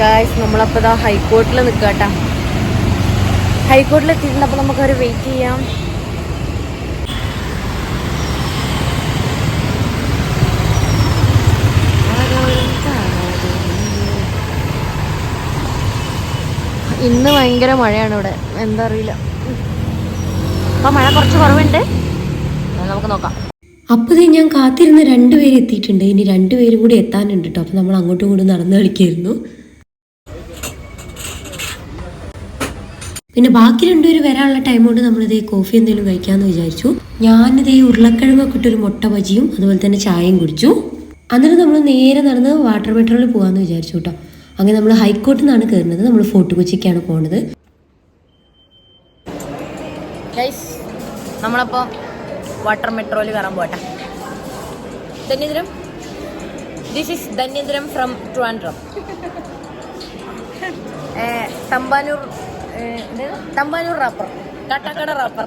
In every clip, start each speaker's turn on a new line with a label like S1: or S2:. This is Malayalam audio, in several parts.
S1: ഗായ്സ് നമ്മളപ്പോൾ ഇതാ ഹൈക്കോർട്ടിൽ നിൽക്കട്ടാ ഹൈക്കോർട്ടിൽ എത്തിയിട്ടുണ്ട് അപ്പോൾ നമുക്കൊരു വെയിറ്റ് ചെയ്യാം. ഇന്ന് ഭയങ്കര മഴയാണ് ഇവിടെ. എന്താ അറിയില്ല അപ്പൊ മഴ കുറച്ച് കുറവുണ്ട്. നമുക്ക് നോക്കാം.
S2: അപ്പോൾ ഞാൻ കാത്തിരുന്ന് രണ്ടുപേരെത്തിയിട്ടുണ്ട് ഇനി രണ്ടുപേരും കൂടി എത്താനുണ്ട് കേട്ടോ അപ്പോൾ നമ്മൾ അങ്ങോട്ടും ഇങ്ങോട്ടും നടന്നു കളിക്കായിരുന്നു. പിന്നെ ബാക്കി രണ്ടുപേര് വരാനുള്ള ടൈം കൊണ്ട് നമ്മളിതേ കോഫി എന്തെങ്കിലും കഴിക്കാമെന്ന് വിചാരിച്ചു. ഞാനിതേ ഉരുളക്കിഴങ്ങൊക്കെ ഇട്ടൊരു മുട്ട ബജിയും അതുപോലെ തന്നെ ചായയും കുടിച്ചു. അന്നേരം നമ്മൾ നേരെ നടന്ന് വാട്ടർ മെട്രോയിൽ പോകാമെന്ന് വിചാരിച്ചു കേട്ടോ അങ്ങനെ നമ്മൾ ഹൈക്കോർട്ടിൽ നിന്നാണ് കയറുന്നത് നമ്മൾ ഫോർട്ട് കൊച്ചിക്കാണ് പോകുന്നത്
S1: നമ്മളപ്പോ വാട്ടർ മെട്രോയിൽ കയറാൻ പോട്ടെ ധന്യദ്രം this is ധന്യദ്രം from Trivandrum Thampanoor? Thampanoor rapper Kattakada rapper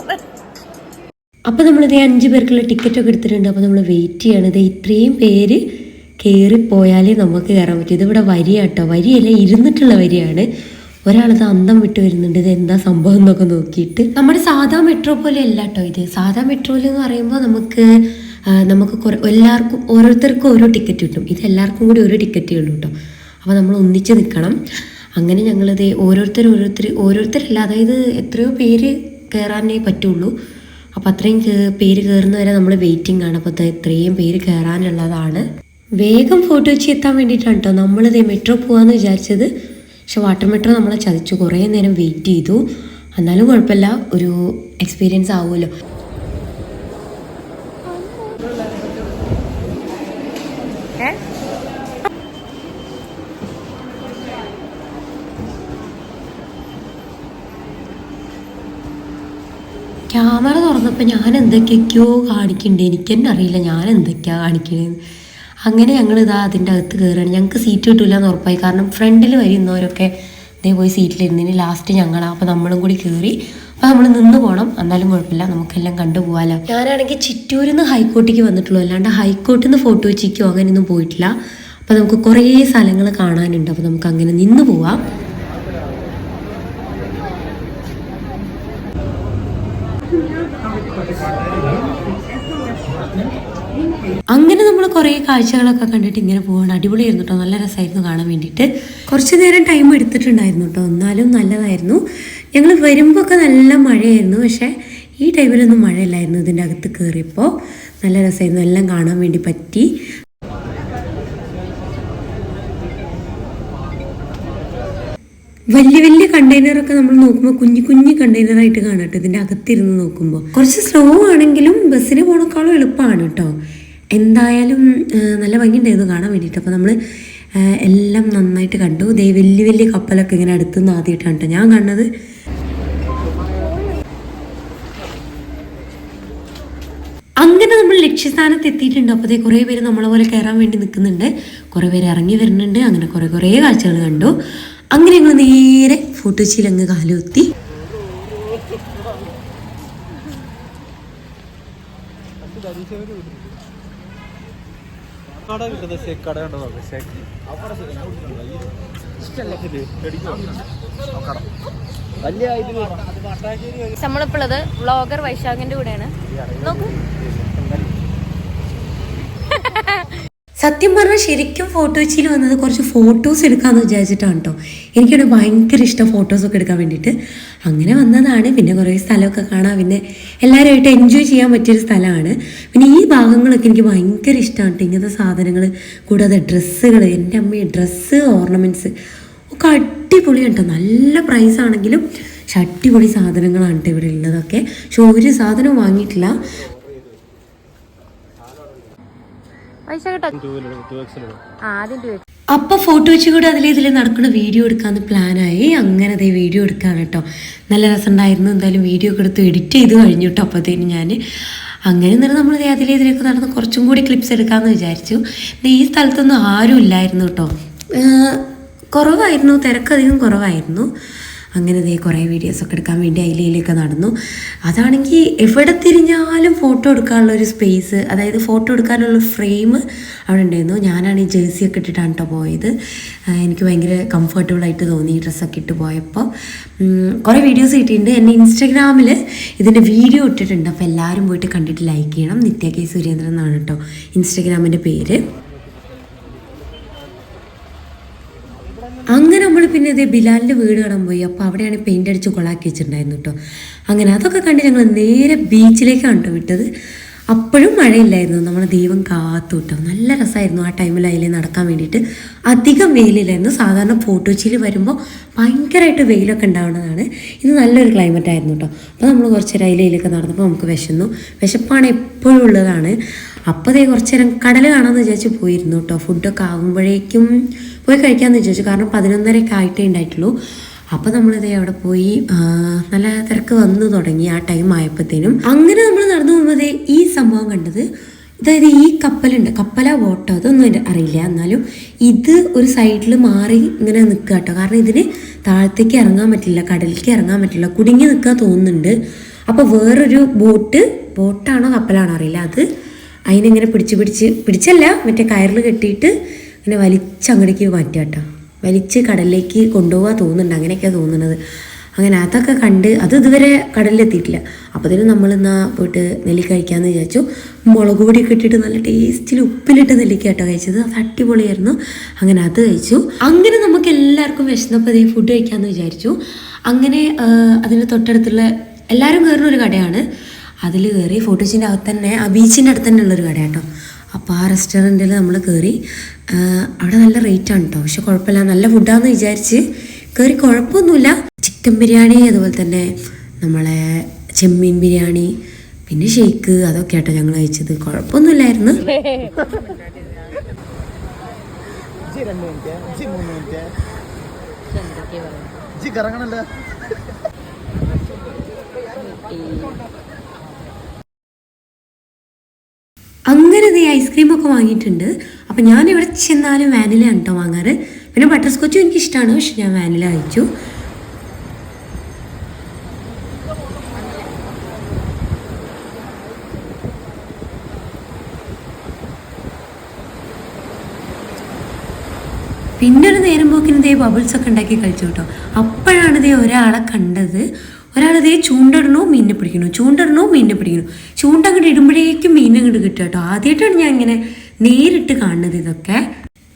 S2: അപ്പോൾ നമ്മളിത് അഞ്ച് പേർക്കുള്ള ടിക്കറ്റ് ഒക്കെ എടുത്തിട്ടുണ്ട്. അപ്പോൾ നമ്മൾ വെയിറ്റ് ചെയ്യണം. ഇത് ഇത്രയും പേര് കയറിപ്പോയാലേ നമുക്ക് കയറാൻ പറ്റും. ഇതിവിടെ വരിയാട്ടോ. വരിയല്ല ഇരുന്നിട്ടുള്ള വരിയാണ്. ഒരാളത് അന്തം വിട്ട് വരുന്നുണ്ട്. ഇത് എന്താ സംഭവം എന്നൊക്കെ നോക്കിയിട്ട്. നമ്മുടെ സാധാ മെട്രോ പോലെ അല്ല കേട്ടോ ഇത്. സാധാ മെട്രോയിൽ എന്ന് പറയുമ്പോൾ നമുക്ക് നമുക്ക് എല്ലാവർക്കും ഓരോരുത്തർക്കും ഓരോ ടിക്കറ്റ് കിട്ടും. ഇത് എല്ലാവർക്കും കൂടി ഓരോ ടിക്കറ്റേ ഉള്ളൂ കേട്ടോ അപ്പോൾ നമ്മൾ ഒന്നിച്ച് നിൽക്കണം അങ്ങനെ ഞങ്ങളിത് ഓരോരുത്തർ ഓരോരുത്തർ ഓരോരുത്തരല്ല അതായത് എത്രയോ പേര് കയറാനേ പറ്റുള്ളൂ. അപ്പോൾ അത്രയും പേര് കയറുന്നവരെ നമ്മൾ വെയിറ്റിംഗ് ആണ്. അപ്പോൾ ഇത്രയും പേര് കയറാനുള്ളതാണ് വേഗം ഫോട്ടോ വെച്ച് എത്താൻ വേണ്ടിയിട്ടാണ് കേട്ടോ നമ്മളിത് മെട്രോ പോകാമെന്ന് വിചാരിച്ചത്. പക്ഷെ വാട്ടർ മെട്രോ നമ്മളെ ചതിച്ചു. കുറേ നേരം വെയിറ്റ് ചെയ്തു. എന്നാലും കുഴപ്പമില്ല. ഒരു എക്സ്പീരിയൻസ് ആവുമല്ലോ. ക്യാമറ തുറന്നപ്പോൾ ഞാൻ എന്തൊക്കെയൊക്കെയോ കാണിക്കുന്നുണ്ട് എനിക്ക് തന്നെ അറിയില്ല ഞാൻ എന്തൊക്കെയാ കാണിക്കണേന്ന് അങ്ങനെ ഞങ്ങൾ ഇതാ അതിന്റെ അകത്ത് കയറുകയാണ് ഞങ്ങൾക്ക് സീറ്റ് കിട്ടില്ല എന്ന് ഉറപ്പായി. കാരണം ഫ്രണ്ടിൽ വരുന്നവരൊക്കെ ഇതേ പോയി സീറ്റിലിരുന്നതിന് ലാസ്റ്റ് ഞങ്ങളാണ് അപ്പോൾ നമ്മളും കൂടി കയറി അപ്പോൾ നമ്മൾ നിന്ന് പോകണം എന്നാലും കുഴപ്പമില്ല. നമുക്കെല്ലാം കണ്ടുപോകാമല്ലോ ഞാനാണെങ്കിൽ ചിറ്റൂരിൽ നിന്ന് ഹൈക്കോർട്ടിക്ക് വന്നിട്ടുള്ളൂ. അല്ലാണ്ട് ഹൈക്കോർട്ടിൽ നിന്ന് ഫോട്ടോ വെച്ചിക്കോ അങ്ങനെയൊന്നും പോയിട്ടില്ല. അപ്പോൾ നമുക്ക് കുറേ സ്ഥലങ്ങൾ കാണാനുണ്ട്. അപ്പോൾ നമുക്ക് അങ്ങനെ നിന്ന് പോവാം. അങ്ങനെ നമ്മൾ കുറേ കാഴ്ചകളൊക്കെ കണ്ടിട്ട് ഇങ്ങനെ പോകണം അടിപൊളിയായിരുന്നു കേട്ടോ നല്ല രസമായിരുന്നു കാണാൻ വേണ്ടിയിട്ട് കുറച്ച് നേരം ടൈം എടുത്തിട്ടുണ്ടായിരുന്നു കേട്ടോ എന്നാലും നല്ലതായിരുന്നു. ഞങ്ങൾ വരുമ്പോൾ ഒക്കെ നല്ല മഴയായിരുന്നു. പക്ഷേ ഈ ടൈമിലൊന്നും മഴയില്ലായിരുന്നു ഇതിന്റെ അകത്ത് കയറിയപ്പോൾ നല്ല രസമായിരുന്നു എല്ലാം കാണാൻ വേണ്ടി പറ്റി. വലിയ വലിയ കണ്ടെയ്നറൊക്കെ നമ്മൾ നോക്കുമ്പോൾ കുഞ്ഞു കുഞ്ഞു കണ്ടെയ്നറായിട്ട് കാണാം കേട്ടോ ഇതിന്റെ അകത്തിരുന്ന് നോക്കുമ്പോൾ കുറച്ച് സ്ലോ ആണെങ്കിലും ബസ്സിന് പോണേക്കാളും എളുപ്പമാണ് കേട്ടോ എന്തായാലും നല്ല ഭംഗിയുണ്ടായിരുന്നു കാണാൻ വേണ്ടിയിട്ട്. അപ്പോൾ നമ്മൾ എല്ലാം നന്നായിട്ട് കണ്ടു. ദേ വലിയ വലിയ കപ്പലൊക്കെ ഇങ്ങനെ അടുത്തുനിന്ന് ആദ്യമായിട്ടാണ് കേട്ടോ ഞാൻ കണ്ടത്. അങ്ങനെ നമ്മൾ ലക്ഷ്യസ്ഥാനത്ത് എത്തിയിട്ടുണ്ട്. അപ്പോൾ കുറേ പേര് നമ്മളെ പോലെ കയറാൻ വേണ്ടി നിൽക്കുന്നുണ്ട്. കുറേ പേര് ഇറങ്ങി വരുന്നുണ്ട്. അങ്ങനെ കുറേ കുറേ കാഴ്ചകൾ കണ്ടു. അങ്ങനെ ഞങ്ങൾ നേരെ ഫോട്ടോച്ചിയിൽ അങ്ങ് കാലുകുത്തി
S3: കട കിട്ടുന്ന ഷേക്ക് കട ഉണ്ടോ നോക്ക് ഷേക്ക് വലിയ
S1: വ്ളോഗർ വൈശാഖിന്റെ കൂടെയാണ്. നോക്കൂ.
S2: സത്യം പറഞ്ഞാൽ ശരിക്കും ഫോട്ടോ വെച്ചിൽ വന്നത് കുറച്ച് ഫോട്ടോസ് എടുക്കാമെന്ന് വിചാരിച്ചിട്ടാണ് കേട്ടോ എനിക്കവിടെ ഭയങ്കര ഇഷ്ടം ഫോട്ടോസൊക്കെ എടുക്കാൻ വേണ്ടിയിട്ട്. അങ്ങനെ വന്നതാണ്. പിന്നെ കുറേ സ്ഥലമൊക്കെ കാണാം. പിന്നെ എല്ലാവരുമായിട്ട് എൻജോയ് ചെയ്യാൻ പറ്റിയൊരു സ്ഥലമാണ്. പിന്നെ ഈ ഭാഗങ്ങളൊക്കെ എനിക്ക് ഭയങ്കര ഇഷ്ടമാണ് കേട്ടോ ഇങ്ങനത്തെ സാധനങ്ങൾ കൂടാതെ ഡ്രസ്സുകൾ എന്റെ അമ്മയെ ഡ്രസ്സ് ഓർണമെന്റ്സ് ഒക്കെ അടിപൊളിയാണ് കേട്ടോ നല്ല പ്രൈസ് ആണെങ്കിലും പക്ഷെ അടിപൊളി സാധനങ്ങളാണ് കേട്ടോ ഇവിടെ ഉള്ളതൊക്കെ. പക്ഷെ ഒരു സാധനവും വാങ്ങിയിട്ടില്ല.
S1: വൈശാഖട്ടോ
S3: ടൂ വീലർ ടൂ എക്സിലോ
S1: ആ ആദ്യം ടു
S2: അപ്പൊ ഫോട്ടോ വെച്ച് കൂടെ അതിൽ ഇതിൽ നടക്കുന്ന വീഡിയോ എടുക്കാന്ന് പ്ലാനായി അങ്ങനെ അതേ വീഡിയോ എടുക്കാൻ കേട്ടോ നല്ല രസമുണ്ടായിരുന്നു എന്തായാലും വീഡിയോ ഒക്കെ എടുത്ത് എഡിറ്റ് ചെയ്ത് കഴിഞ്ഞു കേട്ടോ അപ്പോഴത്തേനും ഞാൻ അങ്ങനെ നിന്ന് നമ്മൾ അതിലെ ഇതിലേക്ക് നടന്ന് കുറച്ചും കൂടി ക്ലിപ്സ് എടുക്കാമെന്ന് വിചാരിച്ചു. ഈ സ്ഥലത്തൊന്നും ആരും ഇല്ലായിരുന്നു കേട്ടോ കുറവായിരുന്നു. തിരക്കധികം കുറവായിരുന്നു. അങ്ങനെ ദേ കുറേ വീഡിയോസൊക്കെ എടുക്കാൻ വേണ്ടി അതിലയിലൊക്കെ നടന്നു. അതാണെങ്കിൽ എവിടെ തിരിഞ്ഞാലും ഫോട്ടോ എടുക്കാനുള്ള ഒരു സ്പേസ് അതായത് ഫോട്ടോ എടുക്കാനുള്ള ഫ്രെയിം അവിടെ ഉണ്ടായിരുന്നു. ഞാനാണ് ഈ ജേഴ്സിയൊക്കെ ഇട്ടിട്ടാണ് കേട്ടോ പോയത്. എനിക്ക് ഭയങ്കര കംഫർട്ടബിൾ ആയിട്ട് തോന്നി ഈ ഡ്രസ്സൊക്കെ ഇട്ട് പോയപ്പോൾ കുറേ വീഡിയോസ് കിട്ടിയിട്ടുണ്ട്. എന്റെ ഇൻസ്റ്റഗ്രാമിൽ ഇതിന്റെ വീഡിയോ ഇട്ടിട്ടുണ്ട്. അപ്പോൾ എല്ലാവരും പോയിട്ട് കണ്ടിട്ട് ലൈക്ക് ചെയ്യണം. നിത്യ കെ സുരേന്ദ്രൻ എന്നാണ് കേട്ടോ ഇൻസ്റ്റഗ്രാമിന്റെ പേര്. അങ്ങനെ നമ്മൾ പിന്നെ ഇതേ ബിലാലിന്റെ വീട് കാണാൻ പോയി. അപ്പോൾ അവിടെയാണ് പെയിന്റ് അടിച്ച് കൊളാക്കി വെച്ചിട്ടുണ്ടായിരുന്നു കേട്ടോ. അങ്ങനെ അതൊക്കെ കണ്ട് ഞങ്ങൾ നേരെ ബീച്ചിലേക്കാണ് കേട്ടോ വിട്ടത്. അപ്പോഴും മഴയില്ലായിരുന്നു. നമ്മളെ ദൈവം കാത്തു കേട്ടോ. നല്ല രസമായിരുന്നു ആ ടൈമിൽ അതിൽ നടക്കാൻ വേണ്ടിയിട്ട്. അധികം വെയിലില്ലായിരുന്നു. സാധാരണ ഫോട്ടോച്ചിയിൽ വരുമ്പോൾ ഭയങ്കരമായിട്ട് വെയിലൊക്കെ ഉണ്ടാവുന്നതാണ്. ഇത് നല്ലൊരു ക്ലൈമറ്റ് ആയിരുന്നു കേട്ടോ. അപ്പോൾ നമ്മൾ കുറച്ച് നേരം അതിലയിലൊക്കെ നടന്നപ്പോൾ നമുക്ക് വിശന്നു. വിശപ്പാണ് എപ്പോഴും ഉള്ളതാണ്. അപ്പോൾ കുറച്ച് നേരം കടൽ കാണാമെന്ന് വിചാരിച്ച് പോയിരുന്നു കേട്ടോ. ഫുഡൊക്കെ ആകുമ്പോഴേക്കും പോയി കഴിക്കാമെന്ന് വിചാരിച്ചു. കാരണം പതിനൊന്നരയൊക്കെ ആയിട്ടേ ഉണ്ടായിട്ടുള്ളൂ. അപ്പോൾ നമ്മളിത് അവിടെ പോയി നല്ല തിരക്ക് വന്നു തുടങ്ങി ആ ടൈം ആയപ്പോഴത്തേനും. അങ്ങനെ നമ്മൾ നടന്നു പോകുമ്പോഴേ ഈ സംഭവം കണ്ടത് അതായത് ഈ കപ്പലുണ്ട്. കപ്പല ബോട്ടോ അതൊന്നും അറിയില്ല. എന്നാലും ഇത് ഒരു സൈഡിൽ മാറി ഇങ്ങനെ നിൽക്കുക കേട്ടോ. കാരണം ഇതിന് താഴത്തേക്ക് ഇറങ്ങാൻ പറ്റില്ല കടലിലേക്ക് ഇറങ്ങാൻ പറ്റില്ല കുടുങ്ങി നിൽക്കാൻ തോന്നുന്നുണ്ട്. അപ്പോൾ വേറൊരു ബോട്ട് ബോട്ടാണോ കപ്പലാണോ അറിയില്ല. അത് അതിനെങ്ങനെ പിടിച്ച് പിടിച്ച് പിടിച്ചല്ല മറ്റേ കയറിൽ കെട്ടിയിട്ട് ഇങ്ങനെ വലിച്ചങ്ങടേക്ക് മാറ്റാട്ടോ വലിച്ച് കടലിലേക്ക് കൊണ്ടുപോകാൻ തോന്നുന്നുണ്ട്. അങ്ങനെയൊക്കെയാണ് തോന്നുന്നത്. അങ്ങനെ അതൊക്കെ കണ്ട് അത് ഇതുവരെ കടലിലെത്തിയിട്ടില്ല. അപ്പോഴത്തേനും നമ്മൾ എന്നാൽ പോയിട്ട് നെല്ലിക്ക കഴിക്കാമെന്ന് വിചാരിച്ചു. മുളക് പൊടിയൊക്കെ ഇട്ടിട്ട് നല്ല ടേസ്റ്റിൽ ഉപ്പിലിട്ട് നെല്ലിക്ക കേട്ടോ കഴിച്ചത്. അത് അടിപൊളിയായിരുന്നു. അങ്ങനെ അത് കഴിച്ചു. അങ്ങനെ നമുക്ക് എല്ലാവർക്കും വിശന്നപ്പോൾ ഫുഡ് കഴിക്കാമെന്ന് വിചാരിച്ചു. അങ്ങനെ അതിന്റെ തൊട്ടടുത്തുള്ള എല്ലാവരും കയറുന്ന ഒരു കടയാണ്. അതിൽ കയറി ഫോട്ടോസിന്റെ അകത്ത് തന്നെ ആ ബീച്ചിന്റെ അടുത്ത് തന്നെ ഉള്ളൊരു കട കേട്ടോ അപ്പോൾ ആ റെസ്റ്റോറന്റിൽ നമ്മൾ കയറി അവിടെ നല്ല റേറ്റാണ് കേട്ടോ പക്ഷെ കുഴപ്പമില്ല. നല്ല ഫുഡാന്ന് വിചാരിച്ച് കയറി കുഴപ്പമൊന്നുമില്ല. ചിക്കൻ ബിരിയാണി അതുപോലെ തന്നെ നമ്മളെ ചെമ്മീൻ ബിരിയാണി പിന്നെ ഷേക്ക് അതൊക്കെ ആട്ടോ ഞങ്ങൾ കഴിച്ചത്. കുഴപ്പമൊന്നുമില്ലായിരുന്നു.
S3: കറങ്ങണല്ലോ.
S2: വാങ്ങിയിട്ടുണ്ട്. അപ്പം ഞാൻ ഇവിടെ ചെന്നാലും വാനില കേട്ടോ വാങ്ങാറ്. പിന്നെ ബട്ടർ സ്കോച്ചും എനിക്കിഷ്ടമാണ് പക്ഷെ ഞാൻ വാനില കഴിച്ചു. പിന്നെ ഒരു നേരം പോക്കിന് ദേ ബബിൾസ് ഒക്കെ ഉണ്ടാക്കി കഴിച്ചു കേട്ടോ അപ്പോഴാണ് ദേ ഒരാളെ കണ്ടത്. ഒരാൾ ഇതേ ചൂണ്ടിടണോ മീനിനെ പിടിക്കണോ ചൂണ്ടിടണോ മീനിനെ പിടിക്കണോ ചൂണ്ട അങ്ങോട്ട് ഇടുമ്പോഴേക്കും മീൻ അങ്ങോട്ട് കിട്ടുക കേട്ടോ. ആദ്യമായിട്ടാണ് ഞാൻ ഇങ്ങനെ നേരിട്ട് കാണുന്നത് ഇതൊക്കെ.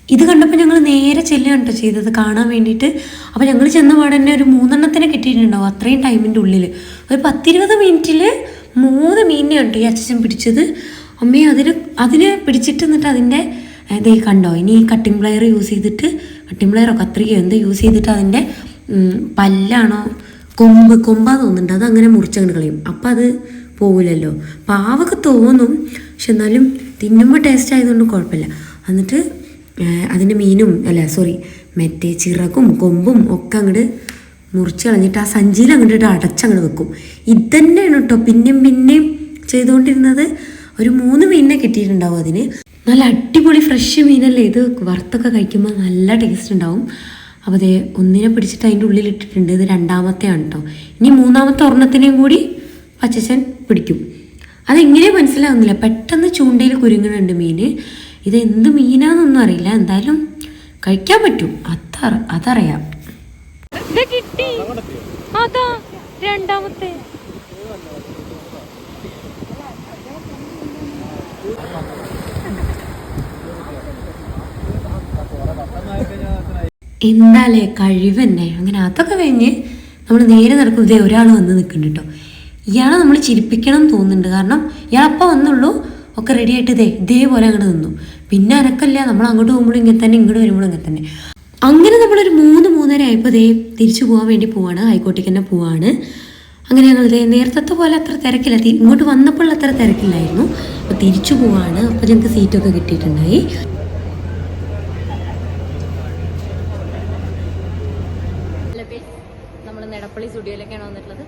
S2: ഇത് കണ്ടപ്പോൾ ഞങ്ങൾ നേരെ ചെല്ലുകയാണ് കേട്ടോ ചെയ്തത് കാണാൻ വേണ്ടിയിട്ട്. അപ്പോൾ ഞങ്ങൾ ചെന്ന പാടെ തന്നെ ഒരു മൂന്നെണ്ണത്തിനെ കിട്ടിയിട്ടുണ്ടാവും അത്രയും ടൈമിന്റെ ഉള്ളിൽ. ഒരു പത്തിരുപത് മിനിറ്റിൽ മൂന്ന് മീനിനെ കേട്ടോ ഈ അച്ഛൻ പിടിച്ചത്. അമ്മയെ അതിന് അതിനെ പിടിച്ചിട്ട് എന്നിട്ട് അതിന്റെ ഇത് കണ്ടോ ഇനി ഈ കട്ടിംഗ് പ്ലെയർ യൂസ് ചെയ്തിട്ട് കട്ടിംഗ് പ്ലെയറോ കത്രികയോ എന്തോ യൂസ് ചെയ്തിട്ട് അതിന്റെ പല്ലാണോ കൊമ്പ് കൊമ്പാ തോന്നുന്നുണ്ട്. അത് അങ്ങനെ മുറിച്ചങ്ങോട്ട് കളയും. അപ്പം അത് പോവില്ലല്ലോ പാവൊക്കെ തോന്നും. പക്ഷെ എന്നാലും തിന്നുമ്പോൾ ടേസ്റ്റ് ആയതുകൊണ്ട് കുഴപ്പമില്ല എന്നിട്ട് അതിന്റെ മീനും അല്ല സോറി മറ്റേ ചിറകും കൊമ്പും ഒക്കെ അങ്ങോട്ട് മുറിച്ച് കളഞ്ഞിട്ട് ആ സഞ്ചിയിൽ അങ്ങോട്ട് അടച്ചങ്ങോട്ട് വെക്കും. ഇതന്നെയാണ് കേട്ടോ പിന്നെയും പിന്നെയും ചെയ്തുകൊണ്ടിരുന്നത് ഒരു മൂന്ന് മീനിനെ കിട്ടിയിട്ടുണ്ടാവും അതിന്. നല്ല അടിപൊളി ഫ്രഷ് മീനല്ലേ ഇത്? വറുത്തൊക്കെ കഴിക്കുമ്പോൾ നല്ല ടേസ്റ്റ് ഉണ്ടാവും. അപ്പോൾ അതേ ഒന്നിനെ പിടിച്ചിട്ട് അതിന്റെ ഉള്ളിൽ ഇട്ടിട്ടുണ്ട്. ഇത് രണ്ടാമത്തെയാണ് കേട്ടോ ഇനി മൂന്നാമത്തെ ഒരെണ്ണത്തിനെയും കൂടി പച്ചച്ചൻ പിടിക്കും. അതെങ്ങനെ മനസ്സിലാവുന്നില്ല. പെട്ടെന്ന് ചൂണ്ടയിൽ കുരുങ്ങണുണ്ട് മീൻ ഇത് എന്ത് മീനാന്നൊന്നും അറിയില്ല. എന്തായാലും കഴിക്കാൻ പറ്റും. അതറ അതറിയാം.
S1: കിട്ടി. രണ്ടാമത്തെ.
S2: എന്താലേ കഴിവന്നെ. അങ്ങനെ അതൊക്കെ കഴിഞ്ഞ് നമ്മൾ നേരെ നടക്കും ഇതേ ഒരാൾ വന്ന് നിൽക്കുന്നുണ്ട് കേട്ടോ ഇയാളെ നമ്മൾ ചിരിപ്പിക്കണം എന്ന് തോന്നുന്നുണ്ട്. കാരണം ഇയാളപ്പം വന്നുള്ളൂ. ഒക്കെ റെഡി ആയിട്ട് ഇതേ ഇതേപോലെ അങ്ങോട്ട് നിന്നു. പിന്നെ അനക്കല്ല. നമ്മൾ അങ്ങോട്ട് പോകുമ്പോഴും ഇങ്ങനെ തന്നെ ഇങ്ങോട്ട് വരുമ്പോഴും ഇങ്ങനെ തന്നെ. അങ്ങനെ നമ്മളൊരു മൂന്ന് മൂന്നര ആയപ്പോൾ ഇതേ തിരിച്ചു പോകാൻ വേണ്ടി പോവാണ്. ഹൈക്കോട്ടേക്ക് തന്നെ പോവാണ്. അങ്ങനെ ഞങ്ങൾ ഇതേ നേരത്തെ പോലെ അത്ര തിരക്കില്ല. ഇങ്ങോട്ട് വന്നപ്പോൾ അത്ര തിരക്കില്ലായിരുന്നു. അപ്പോൾ തിരിച്ചു പോവാണ്. അപ്പോൾ ഞങ്ങൾക്ക് സീറ്റൊക്കെ കിട്ടിയിട്ടുണ്ടായി.
S1: നെടപ്പള്ളി സ്റ്റുഡിയോയിലേക്കാണ് വന്നിട്ടുള്ളത്?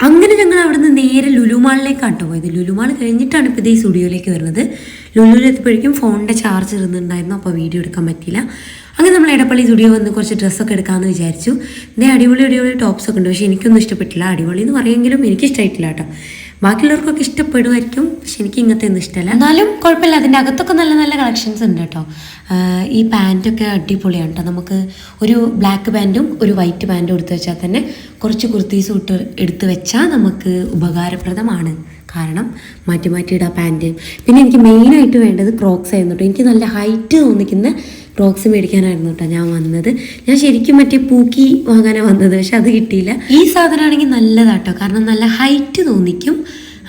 S2: അങ്ങനെ ഞങ്ങൾ അവിടുന്ന് നേരെ ലുലുമാളിലേക്കാണ് കേട്ടോ പോയത്. ലുലുമാൾ കഴിഞ്ഞിട്ടാണ് ഇപ്പോൾ ഇത് ഈ സ്റ്റുഡിയോയിലേക്ക് വരുന്നത്. ലുലുവിൽ എത്തിയപ്പോഴേക്കും ഫോണിന്റെ ചാർജ് ഇരുന്നുണ്ടായിരുന്നു അപ്പോൾ വീഡിയോ എടുക്കാൻ പറ്റിയില്ല. അങ്ങനെ നമ്മൾ എടപ്പള്ളി സ്റ്റുഡിയോ വന്ന് കുറച്ച് ഡ്രസ്സൊക്കെ എടുക്കാമെന്ന് വിചാരിച്ചു. ഇതേ അടിപൊളി അടിപൊളി ടോപ്സൊക്കെ ഉണ്ട്. പക്ഷേ എനിക്കൊന്നും ഇഷ്ടപ്പെട്ടില്ല. അടിപൊളി എന്ന് പറയുമെങ്കിലും എനിക്കിഷ്ടമായിട്ടില്ല കേട്ടോ. ബാക്കിയുള്ളവർക്കൊക്കെ ഇഷ്ടപ്പെടുമായിരിക്കും. പക്ഷെ എനിക്ക് ഇങ്ങനത്തെ ഒന്നും ഇഷ്ടമല്ല. എന്നാലും കുഴപ്പമില്ല. അതിന്റെ അകത്തൊക്കെ നല്ല നല്ല കളക്ഷൻസ് ഉണ്ട് കേട്ടോ. ഈ പാന്റൊക്കെ അടിപൊളിയാണ് കേട്ടോ. നമുക്ക് ഒരു ബ്ലാക്ക് പാന്റും ഒരു വൈറ്റ് പാന്റും എടുത്തു വെച്ചാൽ തന്നെ കുറച്ച് കുർത്തീസ് ഇട്ട് എടുത്ത് വെച്ചാൽ നമുക്ക് ഉപകാരപ്രദമാണ്. കാരണം മാറ്റി മാറ്റി ഇടാം പാന്റ് പിന്നെ എനിക്ക് മെയിനായിട്ട് വേണ്ടത് ക്രോക്സ് ആയിരുന്നു കേട്ടോ എനിക്ക് നല്ല ഹൈറ്റ് തോന്നിക്കുന്ന ക്രോക്സ് മേടിക്കാനായിരുന്നു കേട്ടോ ഞാൻ വന്നത്. ഞാൻ ശരിക്കും മറ്റേ പൂക്കി വാങ്ങാനാണ് വന്നത് പക്ഷെ അത് കിട്ടിയില്ല. ഈ സാധനമാണെങ്കിൽ നല്ലതാട്ടോ കാരണം നല്ല ഹൈറ്റ് തോന്നിക്കും.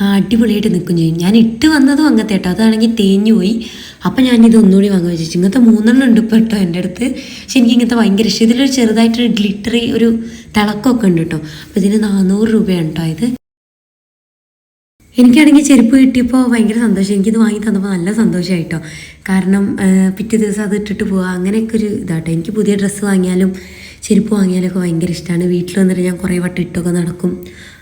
S2: അടിപൊളിയായിട്ട് നിൽക്കും ചെയ്യും. ഞാൻ ഇട്ട് വന്നതും അങ്ങനത്തെ കേട്ടോ. അതാണെങ്കിൽ തേഞ്ഞു പോയി. അപ്പം ഞാനിത് ഒന്നുകൂടി വാങ്ങാൻ വെച്ചു ഇങ്ങനത്തെ മൂന്നെണ്ണം ഉണ്ട് ഇപ്പോൾ കേട്ടോ എന്റെ അടുത്ത്. പക്ഷെ എനിക്ക് ഇങ്ങനത്തെ ഭയങ്കര ഇഷ്ടം. ഇതിലൊരു ചെറുതായിട്ടൊരു ഗ്ലിറ്ററി ഒരു തിളക്കമൊക്കെ ഉണ്ട് കേട്ടോ. അപ്പോൾ ഇതിന് നാനൂറ് രൂപയാണ് കേട്ടോ ഇത്. എനിക്കാണെങ്കിൽ ചെരുപ്പ് കിട്ടിയപ്പോൾ ഭയങ്കര സന്തോഷം. എനിക്കിത് വാങ്ങി തന്നപ്പോൾ നല്ല സന്തോഷമായിട്ടോ കാരണം പിറ്റേ ദിവസം അത് ഇട്ടിട്ട് പോവുക അങ്ങനെയൊക്കെ ഒരു ഇതാട്ടോ എനിക്ക് പുതിയ ഡ്രസ്സ് വാങ്ങിയാലും ചെരുപ്പ് വാങ്ങിയാലും ഒക്കെ ഭയങ്കര ഇഷ്ടമാണ്. വീട്ടിൽ വന്നിട്ട് ഞാൻ കുറേ വട്ടം ഇട്ടൊക്കെ നടക്കും.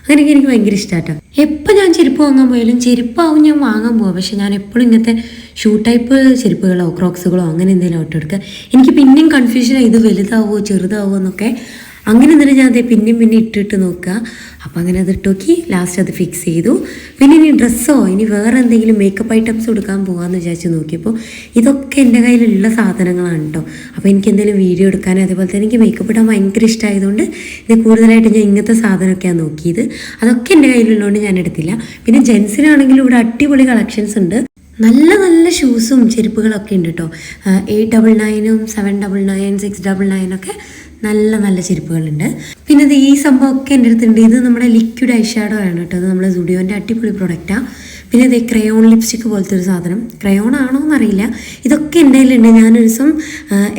S2: അങ്ങനെയൊക്കെ എനിക്ക് ഭയങ്കര ഇഷ്ടമാട്ടോ എപ്പോൾ ഞാൻ ചെരുപ്പ് വാങ്ങാൻ പോയാലും ചെരുപ്പാവും ഞാൻ വാങ്ങാൻ പോവാം. പക്ഷെ ഞാൻ എപ്പോഴും ഇങ്ങനത്തെ ഷൂ ടൈപ്പ് ചെരുപ്പുകളോ ക്രോക്സുകളോ അങ്ങനെ എന്തെങ്കിലും ഓട്ടോ എടുക്കുക എനിക്ക് പിന്നെയും കൺഫ്യൂഷനാണ് ഇത് വലുതാവോ ചെറുതാവോ എന്നൊക്കെ അങ്ങനെ എന്നിട്ട് ഞാൻ അതേ പിന്നെയും പിന്നെ ഇട്ടിട്ട് നോക്കുക. അപ്പം അങ്ങനെ അത് ഇട്ട് നോക്കി. ലാസ്റ്റ് അത് ഫിക്സ് ചെയ്തു. പിന്നെ ഇനി ഡ്രസ്സോ ഇനി വേറെ എന്തെങ്കിലും മേക്കപ്പ് ഐറ്റംസ് കൊടുക്കാൻ പോകാമെന്ന് വിചാരിച്ച് നോക്കിയപ്പോൾ ഇതൊക്കെ എന്റെ കയ്യിലുള്ള സാധനങ്ങളാണ് കേട്ടോ അപ്പോൾ എനിക്ക് എന്തെങ്കിലും വീഡിയോ എടുക്കാൻ അതേപോലെ തന്നെ എനിക്ക് മേക്കപ്പ് ഇടാൻ ഭയങ്കര ഇഷ്ടമായതുകൊണ്ട് ഇത് കൂടുതലായിട്ട് ഞാൻ ഇങ്ങനത്തെ സാധനമൊക്കെയാണ് നോക്കിയത്. അതൊക്കെ എന്റെ കയ്യിലുള്ളതുകൊണ്ട് ഞാൻ എടുത്തില്ല. പിന്നെ ജെൻസിനാണെങ്കിലും ഇവിടെ അടിപൊളി കളക്ഷൻസ് ഉണ്ട്. നല്ല നല്ല ഷൂസും ചെരുപ്പുകളൊക്കെ ഉണ്ട് കേട്ടോ eight double നയനും seven double nine six double നയനൊക്കെ നല്ല നല്ല ചെരുപ്പുകളുണ്ട്. പിന്നെ ഇത് ഈ സംഭവമൊക്കെ എന്റെ അടുത്തുണ്ട്. ഇത് നമ്മുടെ ലിക്വിഡ് ഐഷാഡോ ആണ് കേട്ടോ അത് നമ്മുടെ സുഡിയോന്റെ അടിപൊളി പ്രൊഡക്റ്റാണ് പിന്നെ ഇത് ക്രയോൺ ലിപ്സ്റ്റിക് പോലത്തെ ഒരു സാധനം. ക്രയോൺ ആണോ എന്നറിയില്ല. ഇതൊക്കെ എന്റെ കയ്യിലുണ്ട്. ഞാനൊരു ദിവസം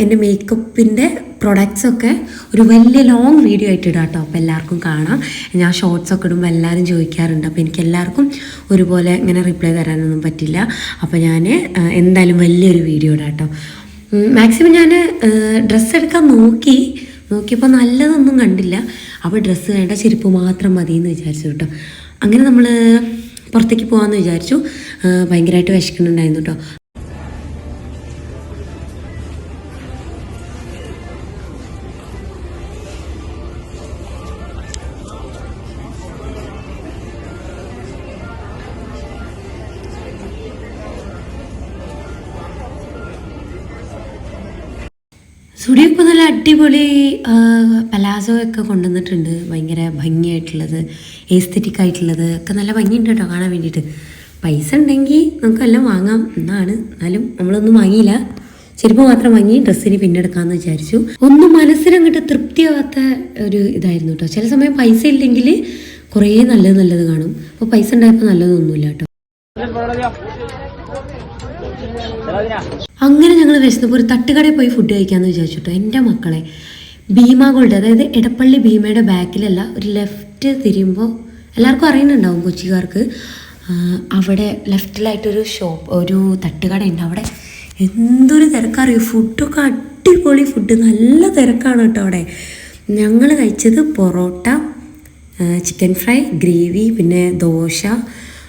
S2: എന്റെ മേക്കപ്പിന്റെ പ്രൊഡക്ട്സ് ഒക്കെ ഒരു വലിയ ലോങ് വീഡിയോ ആയിട്ട് ഇടാം കേട്ടോ അപ്പോൾ എല്ലാവർക്കും കാണാം. ഞാൻ ഷോർട്സ് ഒക്കെ ഇടുമ്പോൾ എല്ലാവരും ചോദിക്കാറുണ്ട്. അപ്പോൾ എനിക്ക് എല്ലാവർക്കും ഒരുപോലെ ഇങ്ങനെ റിപ്ലൈ തരാനൊന്നും പറ്റില്ല. അപ്പോൾ ഞാൻ എന്തായാലും വലിയൊരു വീഡിയോ ഇടാം കേട്ടോ മാക്സിമം ഞാൻ ഡ്രസ്സ് എടുക്കാൻ നോക്കി. നോക്കിയപ്പോൾ നല്ലതൊന്നും കണ്ടില്ല. അപ്പോൾ ഡ്രസ്സ് വേണ്ട ചെരുപ്പ് മാത്രം മതി എന്ന് വിചാരിച്ചു കേട്ടോ അങ്ങനെ നമ്മൾ പുറത്തേക്ക് പോകാമെന്ന് വിചാരിച്ചു. ഭയങ്കരമായിട്ട് വിശക്കുന്നുണ്ടായിരുന്നു കേട്ടോ അടിപൊളി പലാസോ ഒക്കെ കൊണ്ടുവന്നിട്ടുണ്ട്. ഭയങ്കര ഭംഗിയായിട്ടുള്ളത് എസ്തെറ്റിക് ആയിട്ടുള്ളത് ഒക്കെ നല്ല ഭംഗിയുണ്ട് കേട്ടോ കാണാൻ വേണ്ടിയിട്ട്. പൈസ ഉണ്ടെങ്കിൽ നമുക്കെല്ലാം വാങ്ങാം. എന്നാണ്. എന്നാലും നമ്മളൊന്നും വാങ്ങിയില്ല. ചെരുപ്പ് മാത്രം വാങ്ങി ഡ്രസ്സിന് പിന്നെ എടുക്കാമെന്ന് വിചാരിച്ചു. ഒന്നും മനസ്സിനങ്ങോട്ട് തൃപ്തിയാവാത്ത ഒരു ഇതായിരുന്നു കേട്ടോ. ചില സമയം പൈസ ഇല്ലെങ്കിൽ കുറേ നല്ലത് നല്ലത് കാണും. അപ്പോൾ പൈസ ഉണ്ടായപ്പോൾ നല്ലതൊന്നുമില്ല കേട്ടോ. അങ്ങനെ ഞങ്ങൾ വിശന്നപ്പോൾ ഒരു തട്ടുകടയിൽ പോയി ഫുഡ് കഴിക്കാമെന്ന് വിചാരിച്ചിട്ടോ. എന്റെ മക്കളെ ഭീമ ഗോൾഡ് അതായത് എടപ്പള്ളി ഭീമയുടെ ബാക്കിലല്ല ഒരു ലെഫ്റ്റ് തിരിയുമ്പോൾ എല്ലാവർക്കും അറിയുന്നുണ്ടാവും കൊച്ചിക്കാർക്ക് അവിടെ ലെഫ്റ്റിലായിട്ടൊരു ഷോപ്പ് ഒരു തട്ടുകട ഉണ്ട് അവിടെ എന്തൊരു തിരക്കറിയോ? ഫുഡൊക്കെ അടിപൊളി ഫുഡ് നല്ല തിരക്കാണ് കേട്ടോ അവിടെ. ഞങ്ങൾ കഴിച്ചത് പൊറോട്ട ചിക്കൻ ഫ്രൈ ഗ്രേവി പിന്നെ ദോശ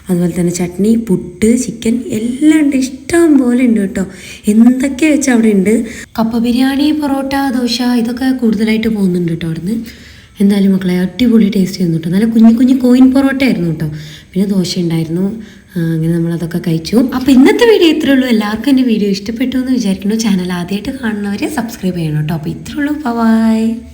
S2: അതുപോലെ തന്നെ ചട്നി പുട്ട് ചിക്കൻ എല്ലാം ഉണ്ട്. ഇഷ്ടം പോലെ ഉണ്ട് കേട്ടോ. എന്തൊക്കെ വെച്ചാൽ അവിടെ ഉണ്ട്? കപ്പ ബിരിയാണി പൊറോട്ട ദോശ ഇതൊക്കെ കൂടുതലായിട്ട് പോകുന്നുണ്ട് കേട്ടോ അവിടുന്ന്. എന്തായാലും മക്കളെ അടിപൊളി ടേസ്റ്റ് ചെയ്യുന്നു കേട്ടോ. നല്ല കുഞ്ഞു കുഞ്ഞു കോയിൻ പൊറോട്ട ആയിരുന്നു കേട്ടോ. പിന്നെ ദോശ ഉണ്ടായിരുന്നു. അങ്ങനെ നമ്മളതൊക്കെ കഴിച്ചു. അപ്പോൾ ഇന്നത്തെ വീഡിയോ ഇത്രേ ഉള്ളൂ. എല്ലാവർക്കും എന്റെ വീഡിയോ ഇഷ്ടപ്പെട്ടു എന്ന് വിചാരിക്കുന്നു. ചാനൽ ആദ്യമായിട്ട് കാണുന്നവരെ സബ്സ്ക്രൈബ് ചെയ്യണം കേട്ടോ. അപ്പോൾ ഇത്രേ ഉള്ളൂ. ബൈ